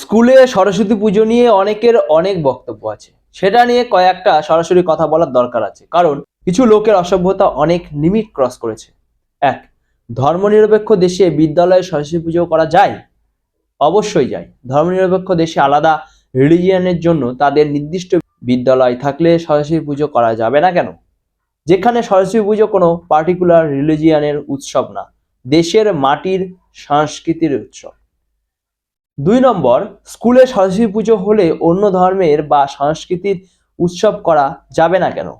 স্কুলে সরস্বতী পুজো নিয়ে অনেকের অনেক বক্তব্য আছে। সেটা নিয়ে কয়েকটা সরাসরি কথা বলার দরকার আছে। কারণ কিছু লোকের অসভ্যতা অনেক লিমিট ক্রস করেছে। এক, ধর্মনিরপেক্ষ দেশে বিদ্যালয়ে সরস্বতী পুজো করা যায়? অবশ্যই যায়। ধর্মনিরপেক্ষ দেশে আলাদা রিলিজিয়ানের জন্য তাদের নির্দিষ্ট বিদ্যালয় থাকলে সরস্বতী পুজো করা যাবে না কেন? যেখানে সরস্বতী পুজো কোনো পার্টিকুলার রিলিজিয়ানের উৎসব না, দেশের মাটির সংস্কৃতির উৎসব। দুই নম্বর, স্কুলে সরস্বতী পুজো হলে অন্য ধর্মের বা সংস্কৃতির উৎসব করা যাবে না কেন?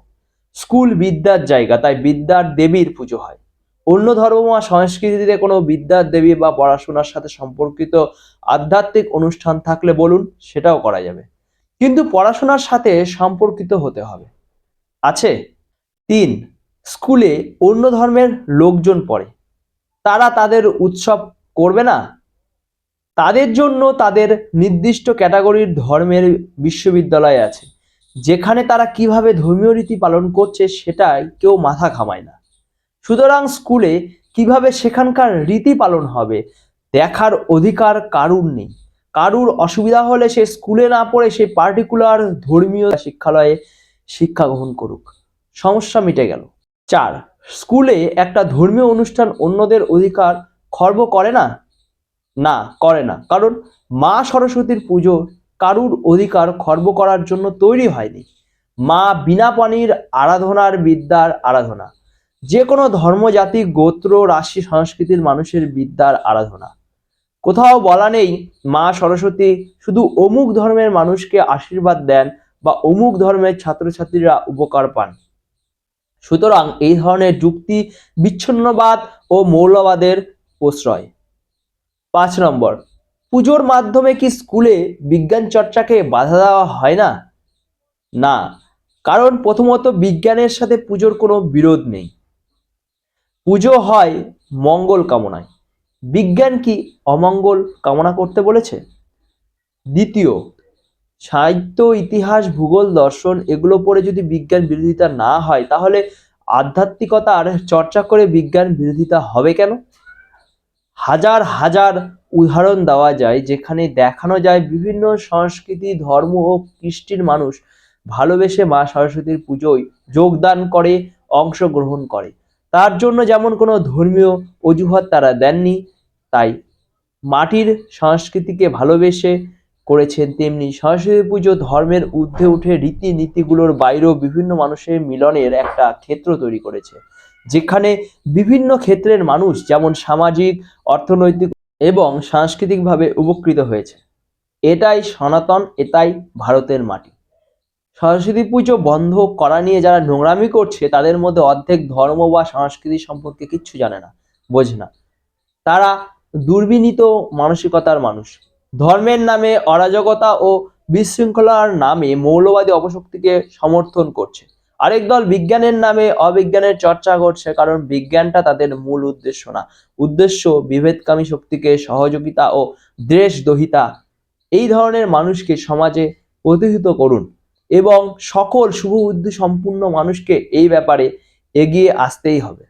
স্কুল বিদ্যার জায়গা, তাই বিদ্যার দেবীর পুজো হয়। অন্য ধর্ম বা সংস্কৃতিতে কোনো বিদ্যার দেবী বা পড়াশোনার সাথে সম্পর্কিত আধ্যাত্মিক অনুষ্ঠান থাকলে বলুন, সেটাও করা যাবে। কিন্তু পড়াশোনার সাথে সম্পর্কিত হতে হবে। আছে। তিন, স্কুলে অন্য ধর্মের লোকজন পড়ে। তারা তাদের উৎসব করবে না? তাদের জন্য তাদের নির্দিষ্ট ক্যাটাগরির ধর্মের বিশ্ববিদ্যালয় আছে, যেখানে তারা কীভাবে ধর্মীয় রীতি পালন করছে সেটাই কেউ মাথা ঘামায় না। সুতরাং স্কুলে কীভাবে সেখানকার রীতি পালন হবে দেখার অধিকার কারুর নেই। কারুর অসুবিধা হলে সে স্কুলে না পড়ে সে পার্টিকুলার ধর্মীয় শিক্ষালয়ে শিক্ষা গ্রহণ করুক। সমস্যা মিটে গেল। চার, স্কুলে একটা ধর্মীয় অনুষ্ঠান অন্যদের অধিকার খর্ব করে না? না, করে না। কারণ মা সরস্বতীর পুজো কারুর অধিকার খর্ব করার জন্য তৈরি হয়নি। মা বিনা পানির আরাধনার বিদ্যার আরাধনা। যে কোনো ধর্ম, জাতি, গোত্র, রাশি, সংস্কৃতির মানুষের বিদ্যার আরাধনা। কোথাও বলা নেই, মা সরস্বতী শুধু অমুক ধর্মের মানুষকে আশীর্বাদ দেন বা অমুক ধর্মের ছাত্রছাত্রীরা উপকার পান। সুতরাং এই ধরনের যুক্তি বিচ্ছিন্নবাদ ও মৌলবাদের প্রশ্রয়। পাঁচ নম্বর, পুজোর মাধ্যমে কি স্কুলে বিজ্ঞান চর্চাকে বাধা দেওয়া হয় না? না, কারণ প্রথমত বিজ্ঞানের সাথে পুজোর কোনো বিরোধ নেই। পুজো হয় মঙ্গল কামনায়। বিজ্ঞান কি অমঙ্গল কামনা করতে বলেছে? দ্বিতীয়, সাহিত্য, ইতিহাস, ভূগোল, দর্শন এগুলো পড়ে যদি বিজ্ঞান বিরোধিতা না হয়, তাহলে আধ্যাত্মিকতার চর্চা করে বিজ্ঞান বিরোধিতা হবে কেন? হাজার হাজার উদাহরণ দেওয়া যায় যেখানে দেখানো যায় বিভিন্ন সংস্কৃতি, ধর্ম ও কৃষ্টির মানুষ ভালোবেসে মা সরস্বতীর পুজোয় যোগদান করে, অংশগ্রহণ করে। তার জন্য যেমন কোনো ধর্মীয় অজুহাত তারা দেননি, তাই মাটির সংস্কৃতিকে ভালোবেসে করেছেন তেমনি সরস্বতী পুজো ধর্মের ঊর্ধ্বে উঠে রীতিনীতিগুলোর বাইরেও বিভিন্ন মানুষের মিলনের একটা ক্ষেত্র তৈরি করেছে। যেখানে বিভিন্ন ক্ষেত্রের মানুষ, যেমন সামাজিক, অর্থনৈতিক এবং সাংস্কৃতিকভাবে উপকৃত হয়েছে। এটাই সনাতন, এটাই ভারতের মাটি। সরস্বতী পুজো বন্ধ করা নিয়ে যারা নোংরামি করছে, তাদের মধ্যে অর্ধেক ধর্ম বা সংস্কৃতি সম্পর্কে কিচ্ছু জানে না, বোঝে না। তারা দুর্বিনীত মানসিকতার মানুষ। ধর্মের নামে অরাজকতা ও বিশৃঙ্খলার নামে মৌলবাদী অপশক্তিকে সমর্থন করছে। আরেক দল বিজ্ঞানের নামে অবিজ্ঞানের চর্চা করছে, কারণ বিজ্ঞানটা তাদের মূল উদ্দেশ্য না। উদ্দেশ্য বিভেদকামী শক্তিকে সহযোগিতা ও দেশদহিতা এই ধরনের মানুষকে সমাজে প্রতিহিত করুন এবং সকল শুভ বুদ্ধি সম্পূর্ণ মানুষকে এই ব্যাপারে এগিয়ে আসতেই হবে।